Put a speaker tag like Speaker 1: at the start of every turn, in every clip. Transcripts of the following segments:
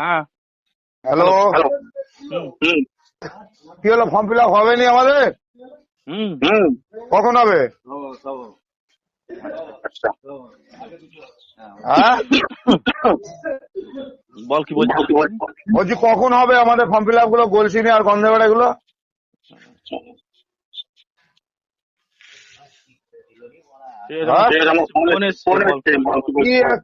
Speaker 1: হ্যাঁ।
Speaker 2: হ্যালো? কি হলো ফর্ম ফিল আপ হবে নি আমাদের?
Speaker 1: হুম।
Speaker 2: কখন হবে? হ্যাঁ?
Speaker 1: বল কি
Speaker 2: বলছি কখন হবে আমাদের ফর্ম ফিল আপগুলো গোলসিনি আর গন্ধেবাড়া গুলো হ্যাঁ?
Speaker 1: ফোন এসছে, বল।
Speaker 2: কি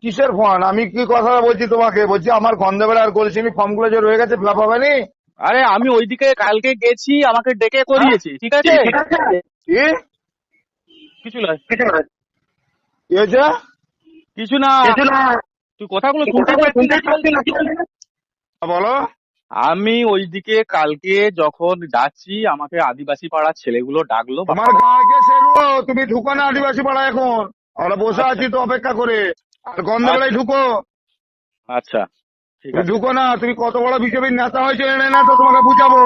Speaker 2: কিসের ফোন আমি কি কথা বলছি তোমাকে? বলছি আমার গন্ধেবাড়া আর গোলসিনি ফর্মগুলো যে রয়ে গেছে ফিল আপ হবে নি?
Speaker 1: আরে আমি ওইদিকে কালকে গেছি আমাকে ডেকে করিয়েছি ঠিক আছে? কিছু
Speaker 2: হয়েছে
Speaker 1: কিছু না। তুই কথাগুলো শুনতে পাচ্ছিস না?
Speaker 2: বলো।
Speaker 1: আমি ওইদিকে কালকে যখন যাচ্ছি আমাকে আদিবাসী পাড়ার ছেলেগুলো ডাকলো
Speaker 2: তোমার গাঁকে সেগুলো তুমি ঢুকো না আদিবাসী পাড়া এখন। আমরা বসে আছি তো অপেক্ষা করে। আর গন্ধবেলায় ঢুকো।
Speaker 1: আচ্ছা ঠিক আছে।
Speaker 2: ঢুকো না তুমি কত বড় বিজেপির নেতা হয়েছে এনে না তো তোমাকে বুঝাবো।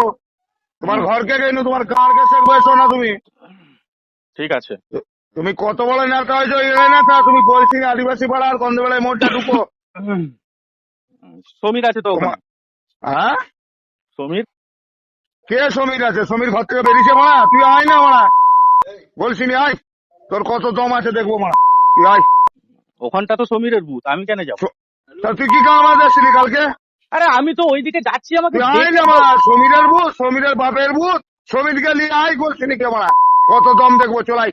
Speaker 2: তোমার ঘরকে গেনু তোমার গাঁকে শেখবো এসো না তুমি।
Speaker 1: ঠিক আছে।
Speaker 2: তুমি কত বড় নেতা হয়েছো এনে নেতা তুমি বলছি আদিবাসী পাড়া আর গন্ধবেলায় মোড়টা ঢুকো।
Speaker 1: সমীর আছে তো ওখানে।
Speaker 2: হ্যাঁ?
Speaker 1: সমীর?
Speaker 2: কে সমীর আছে? সমীর ঘর থেকে বেরিয়েছে মারা। তুই আয় না মারা। বলছি নি আয়। তোর কত দম আছে দেখব মারা। তুই আয়।
Speaker 1: ওখানটা তো সমীরের বুথ আমি কেন যাব?
Speaker 2: তা তুই কি কাম আসছিলি কালকে?
Speaker 1: আরে আমি তো ওইদিকে যাচ্ছি আমাকে
Speaker 2: আয় না মারা। সমীরের বুথ সমীরের বাপের ভূত। সমীরকে নিয়ে আয় বলছি নি কে মারা। কত দম দেখব চলাই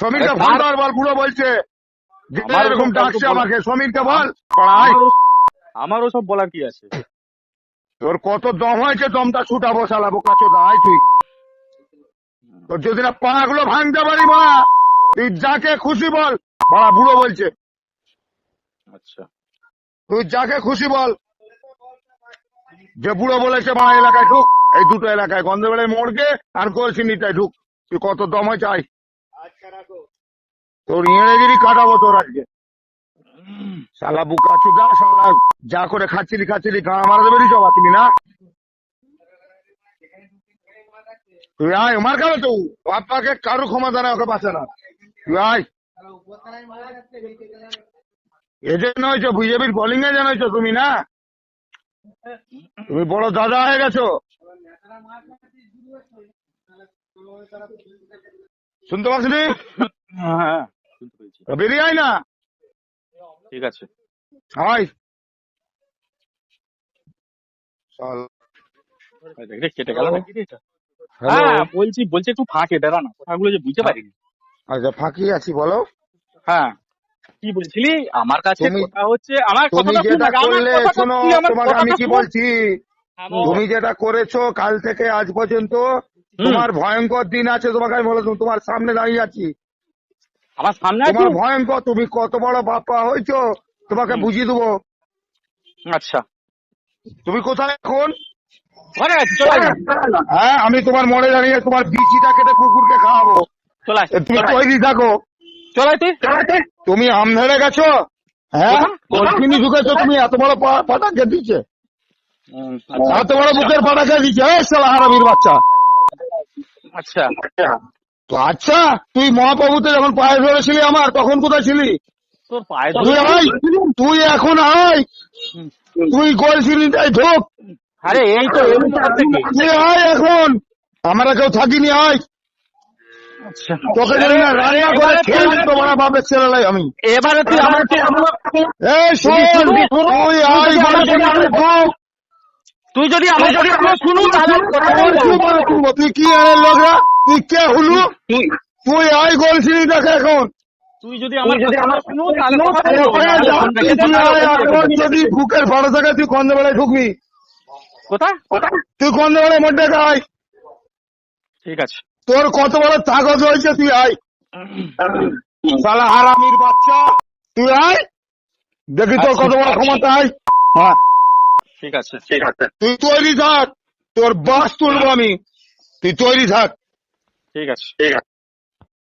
Speaker 2: সমীরকে
Speaker 1: তার-
Speaker 2: বল পুরো বলছে। যে
Speaker 1: আমার
Speaker 2: এরকম ডাকছে আমাকে সমীরকে বল। পাড়া আয়।
Speaker 1: আমারও- আমারও সব বলার কি আছে?
Speaker 2: তোর কত দম হয়েছে দমটা ছুটাবো শালা বোকা চোদা আয় তুই। তোর যদি না পাগুলো ভাঙতে পারি মারা তুই যাকে খুশি বল। বাড়া বুড়ো বলছে।
Speaker 1: আচ্ছা।
Speaker 2: তুই যাকে খুশি বল। যে বুড়ো বলেছে বাড়া এলাকায় ঢুক এই দুটো এলাকায় গন্ধবেড়ে মোড়কে আর কলসিনিটায় ঢুক। তুই কত দম হয় চাই তোর ইংরেজিরই কাটাবো তোর আজকে। শালা বুকা চুদা শালা যা করে খাচ্ছিলি খাচ্ছিলি গাঁ মারা দেবে সব না তুই আয় মার খাবে তো। বাপ্পাকে কারও ক্ষমতা না ওকে বাঁচে না তুই আয়। এজন্য হয়েছো বিজেপির বোলিং এ যেন হয়েছো তুমি না? তুমি বড় দাদা হয়ে গেছো। শুনতে পাচ্ছি
Speaker 1: হ্যাঁ
Speaker 2: বেরিয়ে আয় না।
Speaker 1: ঠিক আছে। দেখ কেটে গেল নাকি এটা? হ্যাঁ বলছি বলছি একটু ফাঁকে দাঁড়া না কথাগুলো যে বুঝতে পারিনি।
Speaker 2: আচ্ছা ফাঁকি আছি বলো।
Speaker 1: হ্যাঁ কি বলছিলি? আমার কাছে
Speaker 2: তুমি-
Speaker 1: কথা হচ্ছে আমার
Speaker 2: তুমি যেটা করলে শোনো তোমাকে আমি কি বলছি? তুমি যেটা করেছ কাল থেকে আজ পর্যন্ত তোমার ভয়ঙ্কর দিন আছে তোমাকে আমি বলে দেবো, তোমার সামনে দাঁড়িয়ে আছি।
Speaker 1: আমার সামনে আছে
Speaker 2: তোমার ভয়ঙ্কর তুমি কত বড় বাপ্পা হয়েছো তোমাকে বুঝিয়ে দেবো।
Speaker 1: আচ্ছা।
Speaker 2: তুমি কোথায় এখন?
Speaker 1: ঘরে আছি চলে
Speaker 2: হ্যাঁ আমি তোমার মনে দাঁড়িয়ে তোমার বিচিটা কেটে কুকুরকে খাওয়াবো।
Speaker 1: চলে
Speaker 2: তুমি তৈরি থাকো।
Speaker 1: চলে তুই
Speaker 2: তুমি আম ধরে গেছো? হ্যাঁ? কলকিনি ঢুকেছো তুমি এত বড় পাটাকে দিচ্ছে
Speaker 1: আচ্ছা।
Speaker 2: এত বড় বুকের পাটাকে দিচ্ছে এই শালা হারামির বাচ্চা।
Speaker 1: আচ্ছা।
Speaker 2: তো আচ্ছা তুই মহাপ্রভুতে যখন পায়ে ধরেছিলি আমার তখন কোথায় ছিলি?
Speaker 1: তোর পায়ে
Speaker 2: তুই আয় তুই এখন আয়। তুই গোলসিলিটাই ঢোক।
Speaker 1: আরে এই তো।
Speaker 2: তুই আয় এখন। আমরা কেউ থাকিনি আয়।
Speaker 1: আচ্ছা।
Speaker 2: তোকে যদি না রান্না করে খেয়ে দিতে বাপের ছেলেলাই আমি।
Speaker 1: এবারে তুই
Speaker 2: এই শোন তুই আয়
Speaker 1: তুই যদি আমি যদি আমরা শুনু
Speaker 2: তুই কি বলে তুই কি আরে লোকরা তুই কে হুলু? তুই আয় গোলসিলি দেখ এখন।
Speaker 1: তুই যদি আমার
Speaker 2: যদি বুকের থাকে তুই কন্দবেলায় ঢুকবি।
Speaker 1: কোথায়?
Speaker 2: তুই কন্দবেলায় মধ্যে আয়।
Speaker 1: ঠিক আছে।
Speaker 2: তোর কত বড় তাগজ হয়েছে তুই আয়। সালা হারামির বাচ্চা তুই আয়। দেখি তোর কত বড় ক্ষমতা আয়। হ্যাঁ।
Speaker 1: ঠিক আছে।
Speaker 2: তুই তৈরি থাক তোর বাস তুলবো আমি। তুই তৈরি থাক।
Speaker 1: ঠিক আছে